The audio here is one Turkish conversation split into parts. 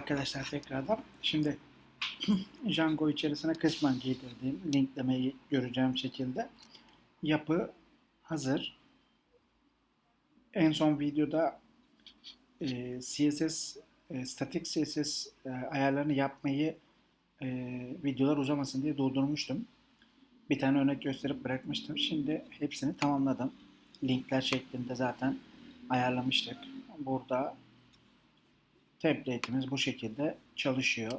arkadaşlar tekrardan. Şimdi Django içerisine kısmen giydirdiğim linklemeyi göreceğim şekilde yapı hazır. En son videoda e, CSS, e, statik CSS e, ayarlarını yapmayı e, videolar uzamasın diye durdurmuştum. Bir tane örnek gösterip bırakmıştım. Şimdi hepsini tamamladım. Linkler şeklinde zaten ayarlamıştık. Burada template'imiz bu şekilde çalışıyor.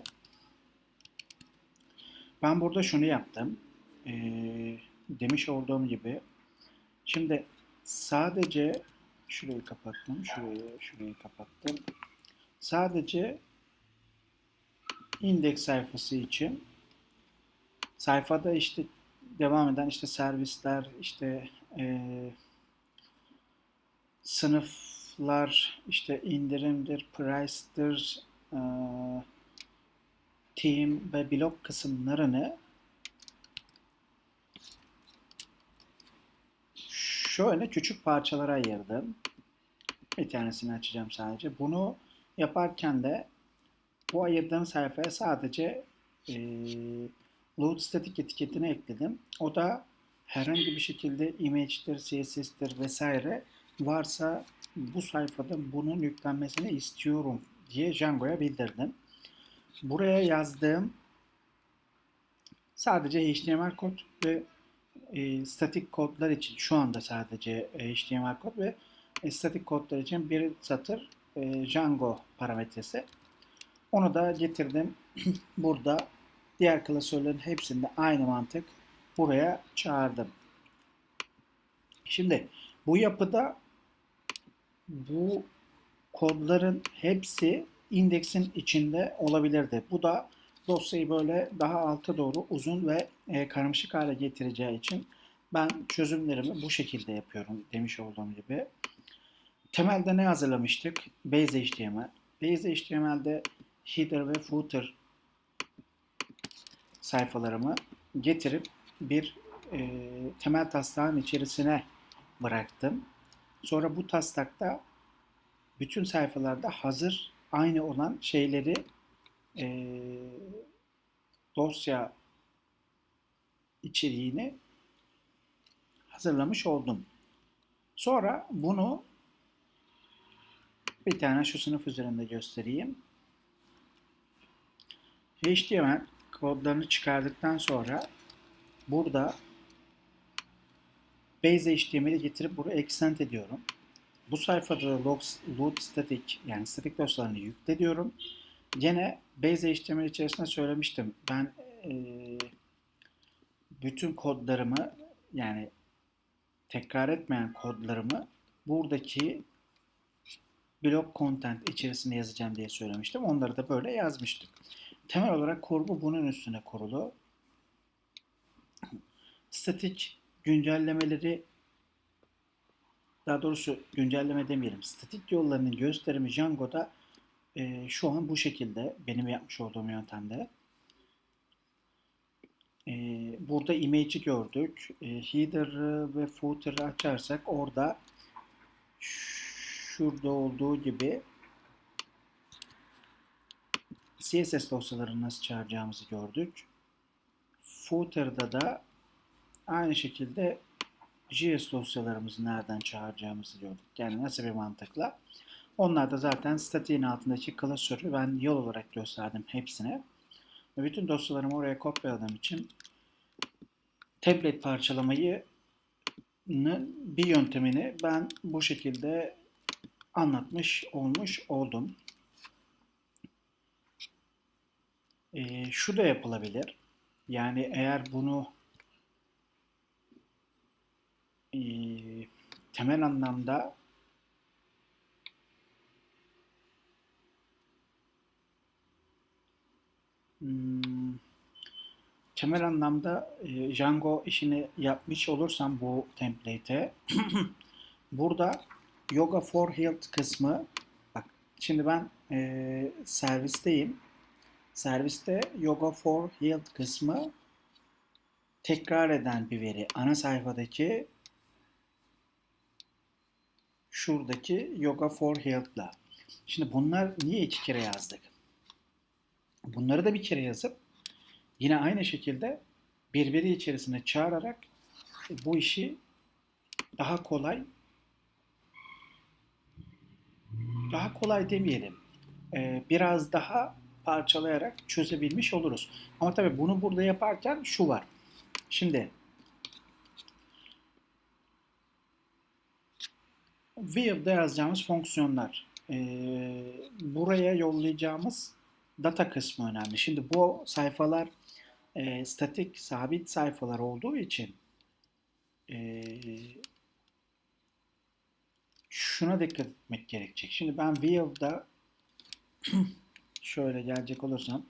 Ben burada şunu yaptım. Ee, demiş olduğum gibi. Şimdi sadece şurayı kapattım. Şurayı, şurayı kapattım. Sadece indeks sayfası için sayfada işte devam eden işte servisler, işte e, sınıflar, işte indirimdir, price'dır, e, team ve blog kısımlarını şöyle küçük parçalara ayırdım. Bir tanesini açacağım sadece. Bunu yaparken de bu ayırdığım sayfaya sadece e, load static etiketini ekledim. O da herhangi bir şekilde image'dir, CSS'tir vesaire varsa bu sayfada bunun yüklenmesini istiyorum diye Django'ya bildirdim. Buraya yazdığım sadece HTML kod ve e, statik kodlar için şu anda sadece e, HTML kod ve e, statik kodlar için bir satır e, Django parametresi. Onu da getirdim. Burada diğer klasörlerin hepsinde aynı mantık buraya çağırdım. Şimdi bu yapıda bu kodların hepsi indeksin içinde olabilirdi. Bu da dosyayı böyle daha alta doğru uzun ve e, karmaşık hale getireceği için ben çözümlerimi bu şekilde yapıyorum demiş olduğum gibi. Temelde ne hazırlamıştık? Base HTML. Base HTML'de header ve footer sayfalarımı getirip bir e, temel taslağın içerisine bıraktım. Sonra bu taslakta bütün sayfalarda hazır aynı olan şeyleri e, dosya içeriğini hazırlamış oldum. Sonra bunu bir tane şu sınıf üzerinde göstereyim. HTML kodlarını çıkardıktan sonra burada Base HTML'i getirip buraya extend ediyorum. Bu sayfada da log, load static yani statik dosyalarını yükle diyorum. Gene Base HTML içerisinde söylemiştim. Ben e, bütün kodlarımı yani tekrar etmeyen kodlarımı buradaki blog content içerisinde yazacağım diye söylemiştim. Onları da böyle yazmıştık. Temel olarak kurgu bunun üstüne kurulu. Statik güncellemeleri daha doğrusu güncelleme demeyelim. Statik yollarının gösterimi Django'da e, şu an bu şekilde benim yapmış olduğum yöntemde. E, burada image'i gördük. E, header'ı ve footer'ı açarsak orada şurada olduğu gibi CSS dosyalarını nasıl çağıracağımızı gördük. Footer'da da aynı şekilde JS dosyalarımızı nereden çağıracağımızı gördük. Yani nasıl bir mantıkla. Onlar da zaten statiğin altındaki klasörü ben yol olarak gösterdim hepsine. Ve bütün dosyalarımı oraya kopyaladığım için template parçalamayı bir yöntemini ben bu şekilde anlatmış olmuş oldum. E, şu da yapılabilir. Yani eğer bunu e, temel anlamda hmm, temel anlamda e, Django işini yapmış olursam bu template'e burada Yoga for Health kısmı bak şimdi ben e, servisteyim. Serviste Yoga for Health kısmı tekrar eden bir veri. Ana sayfadaki şuradaki Yoga for Health'la. Şimdi bunlar niye iki kere yazdık? Bunları da bir kere yazıp yine aynı şekilde birbiri içerisine çağırarak bu işi daha kolay daha kolay demeyelim. Ee, biraz daha parçalayarak çözebilmiş oluruz. Ama tabii bunu burada yaparken şu var. Şimdi View'da yazacağımız fonksiyonlar. Ee, buraya yollayacağımız data kısmı önemli. Şimdi bu sayfalar e, statik, sabit sayfalar olduğu için e, şuna dikkat etmek gerekecek. Şimdi ben View'da şöyle gelecek olursam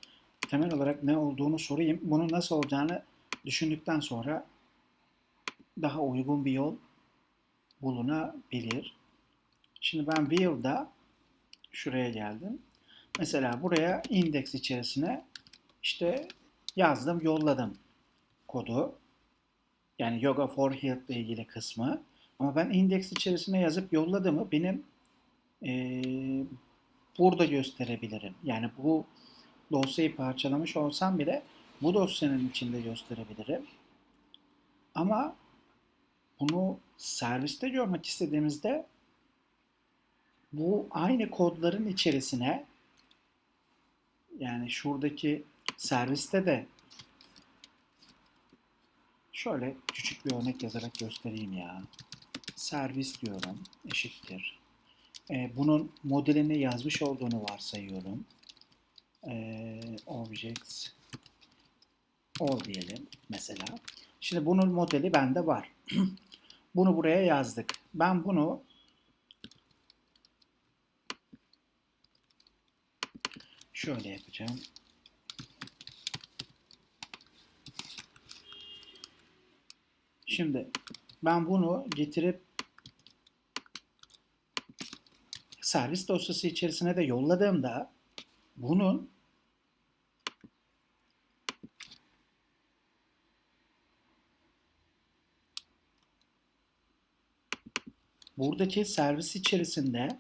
temel olarak ne olduğunu sorayım. Bunun nasıl olacağını düşündükten sonra daha uygun bir yol bulunabilir. Şimdi ben View'da şuraya geldim. Mesela buraya index içerisine işte yazdım, yolladım kodu. Yani Yoga for Health ile ilgili kısmı. Ama ben index içerisine yazıp yolladığımı benim e, burada gösterebilirim. Yani bu dosyayı parçalamış olsam bile bu dosyanın içinde gösterebilirim. Ama bunu serviste görmek istediğimizde bu aynı kodların içerisine yani şuradaki serviste de şöyle küçük bir örnek yazarak göstereyim ya. Servis diyorum eşittir. Ee, bunun modelini yazmış olduğunu varsayıyorum. Ee, objects all diyelim mesela. Şimdi bunun modeli bende var. bunu buraya yazdık. Ben bunu şöyle yapacağım. Şimdi ben bunu getirip servis dosyası içerisine de yolladığımda bunun buradaki servis içerisinde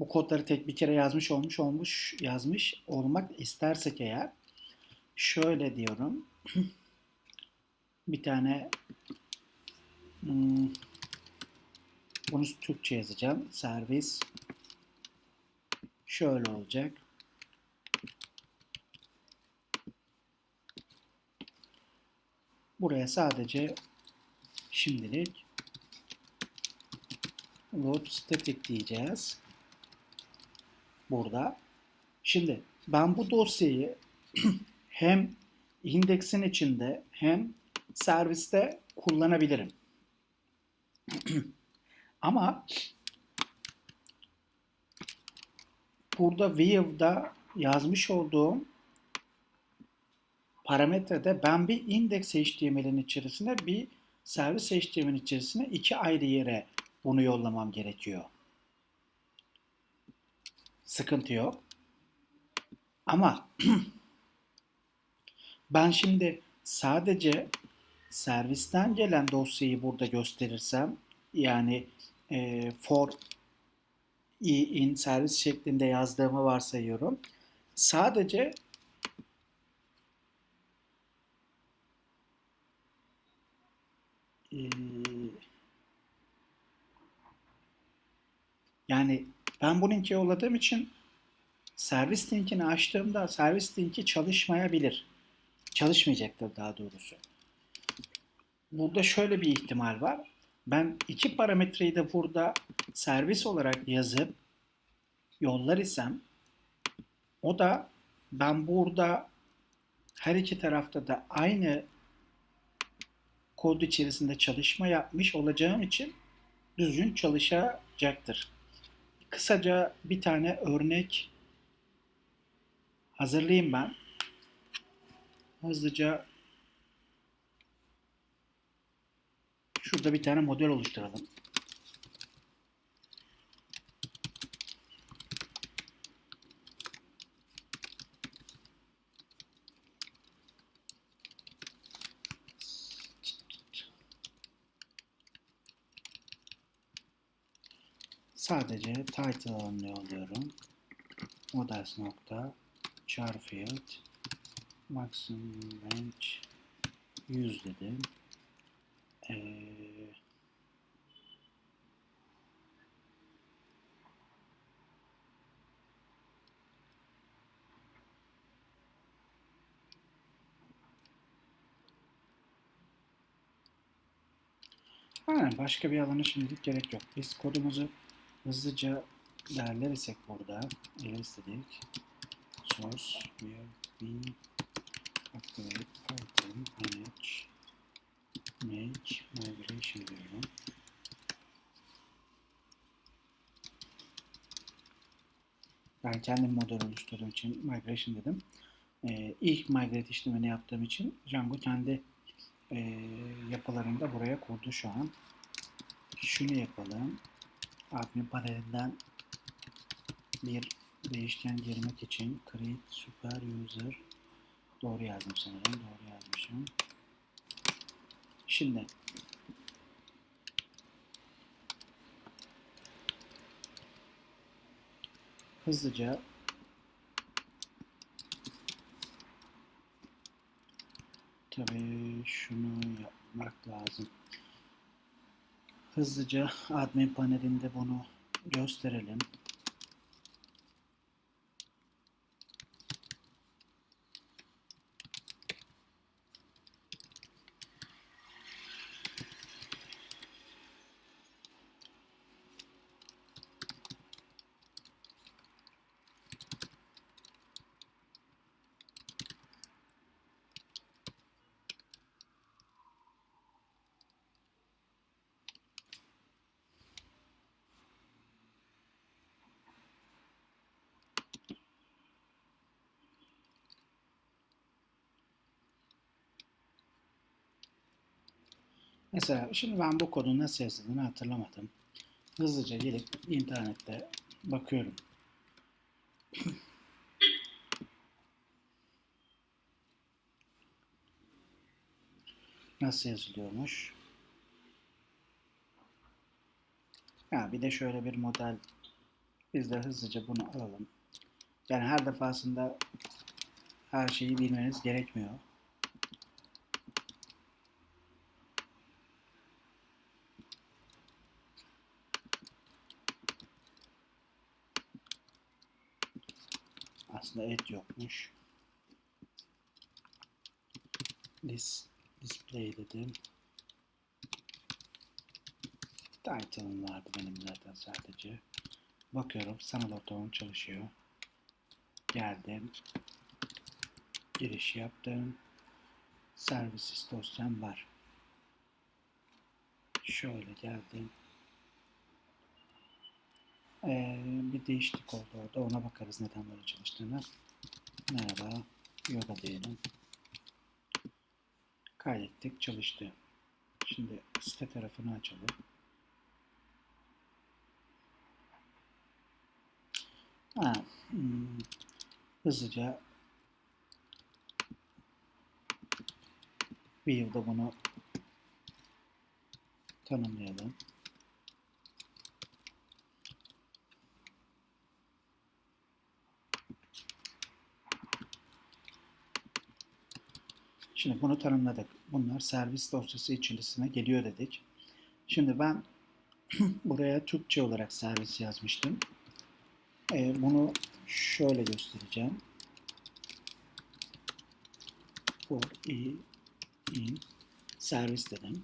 bu kodları tek bir kere yazmış olmuş olmuş yazmış olmak istersek eğer şöyle diyorum. Bir tane hmm, bunu Türkçe yazacağım. Servis şöyle olacak. Buraya sadece şimdilik load static diyeceğiz burada. Şimdi ben bu dosyayı hem indeksin içinde hem serviste kullanabilirim. Ama burada view'da yazmış olduğum parametrede ben bir index HTML'in içerisine bir servis HTML'in içerisine iki ayrı yere bunu yollamam gerekiyor. Sıkıntı yok. Ama ben şimdi sadece servisten gelen dosyayı burada gösterirsem yani e, for in servis şeklinde yazdığımı varsayıyorum. Sadece e, yani ben bu linki yolladığım için servis linkini açtığımda servis linki çalışmayabilir. Çalışmayacaktır daha doğrusu. Burada şöyle bir ihtimal var. Ben iki parametreyi de burada servis olarak yazıp yollar isem o da ben burada her iki tarafta da aynı kod içerisinde çalışma yapmış olacağım için düzgün çalışacaktır. Kısaca bir tane örnek hazırlayayım ben. Hızlıca şurada bir tane model oluşturalım. Sadece title alıyorum. models nokta char field maximum range 100 dedim. Ee, Aynen başka bir alana şimdilik gerek yok. Biz kodumuzu hızlıca derlersek burada ls dedik. Source will be activate python manage make migration diyorum. Ben kendim model oluşturduğum için migration dedim. Ee, ilk migrate işlemini yaptığım için Django kendi e, yapılarında buraya kurdu şu an. Şunu yapalım. Admin panelinden bir değişken girmek için create super user doğru yazdım sanırım. Doğru yazmışım. Şimdi hızlıca Tabii şunu yapmak lazım. Hızlıca admin panelinde bunu gösterelim. Mesela şimdi ben bu kodun nasıl yazıldığını hatırlamadım. Hızlıca gelip internette bakıyorum. Nasıl yazılıyormuş? Ya bir de şöyle bir model biz de hızlıca bunu alalım. Yani her defasında her şeyi bilmeniz gerekmiyor. Aslında et yokmuş. This display dedim. Title'ım vardı benim zaten sadece. Bakıyorum sanal ortamım çalışıyor. Geldim. Giriş yaptım. Services dosyam var. Şöyle geldim. Ee, bir değişiklik oldu orada. Ona bakarız neden böyle çalıştığını. Merhaba. Yoga diyelim. Kaydettik. Çalıştı. Şimdi site tarafını açalım. Ha, hmm, hızlıca bir yılda bunu tanımlayalım. Şimdi bunu tanımladık. Bunlar servis dosyası içerisine geliyor dedik. Şimdi ben buraya Türkçe olarak servis yazmıştım. Ee, bunu şöyle göstereceğim. For e in servis dedim.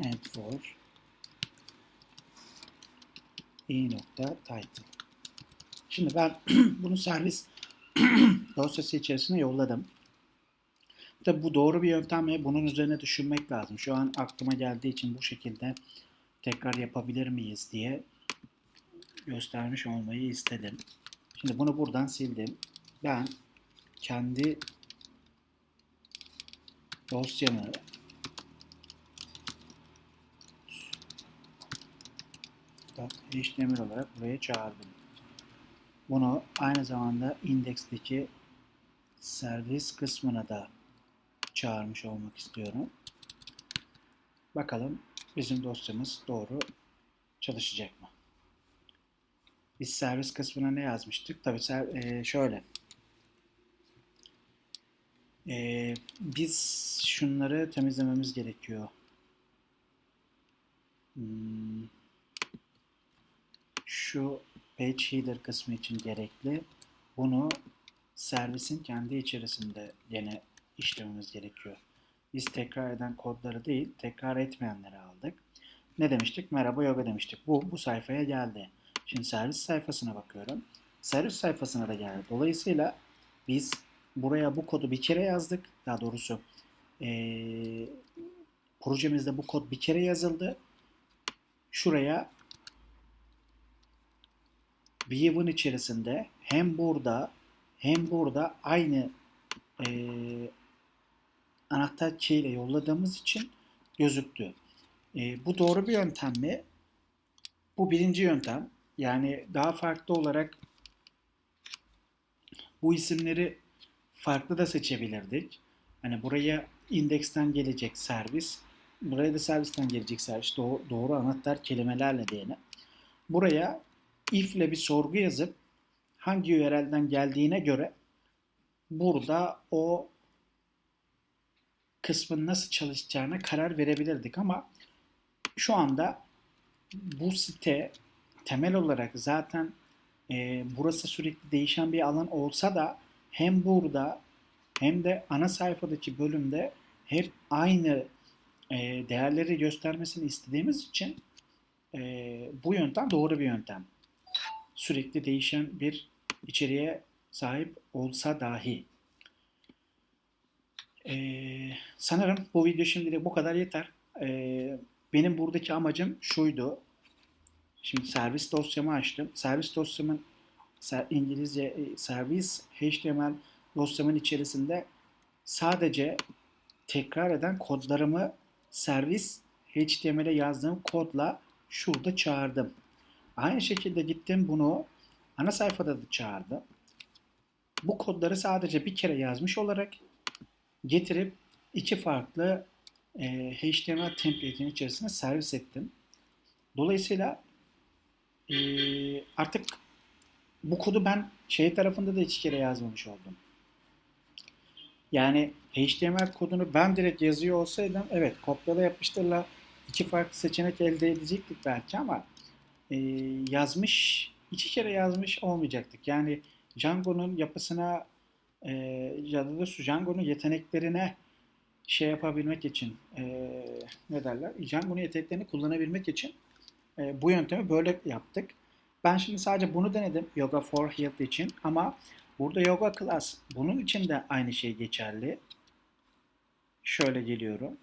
And for e nokta title. Şimdi ben bunu servis dosyası içerisine yolladım. Tabi bu doğru bir yöntem ve bunun üzerine düşünmek lazım. Şu an aklıma geldiği için bu şekilde tekrar yapabilir miyiz diye göstermiş olmayı istedim. Şimdi bunu buradan sildim. Ben kendi dosyamı HTML olarak buraya çağırdım. Bunu aynı zamanda indeksteki servis kısmına da çağırmış olmak istiyorum. Bakalım bizim dosyamız doğru çalışacak mı? Biz servis kısmına ne yazmıştık? Tabii e, şöyle. E, biz şunları temizlememiz gerekiyor. Hmm, şu page header kısmı için gerekli. Bunu servisin kendi içerisinde yine işlememiz gerekiyor. Biz tekrar eden kodları değil, tekrar etmeyenleri aldık. Ne demiştik? Merhaba yoga demiştik. Bu, bu sayfaya geldi. Şimdi servis sayfasına bakıyorum. Servis sayfasına da geldi. Dolayısıyla biz buraya bu kodu bir kere yazdık. Daha doğrusu eee, projemizde bu kod bir kere yazıldı. Şuraya View'un içerisinde hem burada hem burada aynı eee anahtar key ile yolladığımız için gözüktü. E, bu doğru bir yöntem mi? Bu birinci yöntem. Yani daha farklı olarak bu isimleri farklı da seçebilirdik. Hani buraya indeksten gelecek servis, buraya da servisten gelecek servis. Doğru, doğru anahtar kelimelerle diyelim. Buraya if ile bir sorgu yazıp hangi URL'den geldiğine göre burada o kısmın nasıl çalışacağına karar verebilirdik ama şu anda bu site temel olarak zaten e, burası sürekli değişen bir alan olsa da hem burada hem de ana sayfadaki bölümde hep aynı e, değerleri göstermesini istediğimiz için e, bu yöntem doğru bir yöntem. Sürekli değişen bir içeriğe sahip olsa dahi. Ee, sanırım bu video şimdilik bu kadar yeter. Ee, benim buradaki amacım şuydu. Şimdi servis dosyamı açtım. Servis dosyamın İngilizce e, servis HTML dosyamın içerisinde sadece tekrar eden kodlarımı servis HTML'e yazdığım kodla şurada çağırdım. Aynı şekilde gittim bunu ana sayfada da çağırdım. Bu kodları sadece bir kere yazmış olarak getirip iki farklı e, HTML template'in içerisine servis ettim. Dolayısıyla e, artık bu kodu ben şey tarafında da iki kere yazmamış oldum. Yani HTML kodunu ben direkt yazıyor olsaydım evet kopyala yapıştırla iki farklı seçenek elde edecektik belki ama e, yazmış iki kere yazmış olmayacaktık. Yani Django'nun yapısına e, ya da doğrusu Django'nun yeteneklerine şey yapabilmek için e, ne derler? Django'nun yeteneklerini kullanabilmek için e, bu yöntemi böyle yaptık. Ben şimdi sadece bunu denedim Yoga for Health için ama burada Yoga Class bunun için de aynı şey geçerli. Şöyle geliyorum.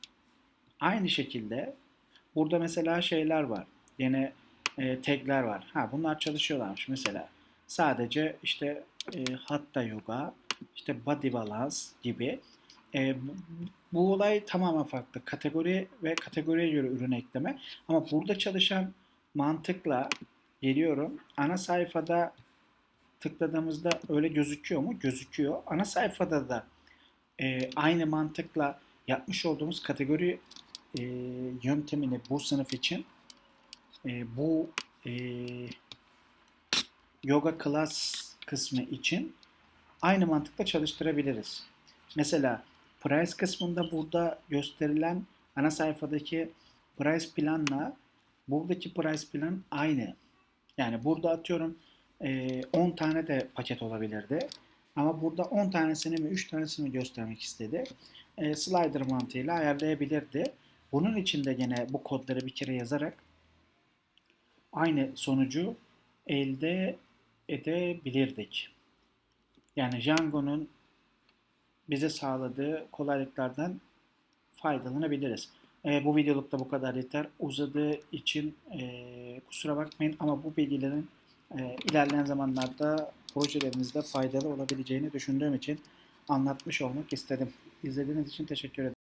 Aynı şekilde burada mesela şeyler var. Yine e, tagler var. Ha bunlar çalışıyorlarmış mesela. Sadece işte e, Hatha Yoga, işte Body Balance gibi. E, bu, bu olay tamamen farklı. Kategori ve kategoriye göre ürün ekleme. Ama burada çalışan mantıkla geliyorum. Ana sayfada tıkladığımızda öyle gözüküyor mu? Gözüküyor. Ana sayfada da e, aynı mantıkla yapmış olduğumuz kategori e, yöntemini bu sınıf için e, bu e, yoga class kısmı için aynı mantıkla çalıştırabiliriz. Mesela price kısmında burada gösterilen ana sayfadaki price planla buradaki price plan aynı. Yani burada atıyorum e, 10 tane de paket olabilirdi. Ama burada 10 tanesini mi 3 tanesini mi göstermek istedi. E, slider mantığıyla ayarlayabilirdi. Bunun için de gene bu kodları bir kere yazarak aynı sonucu elde edebilirdik. Yani Django'nun bize sağladığı kolaylıklardan faydalanabiliriz. E, bu videoluk da bu kadar yeter. Uzadığı için e, kusura bakmayın ama bu bilgilerin e, ilerleyen zamanlarda projelerinizde faydalı olabileceğini düşündüğüm için anlatmış olmak istedim. İzlediğiniz için teşekkür ederim.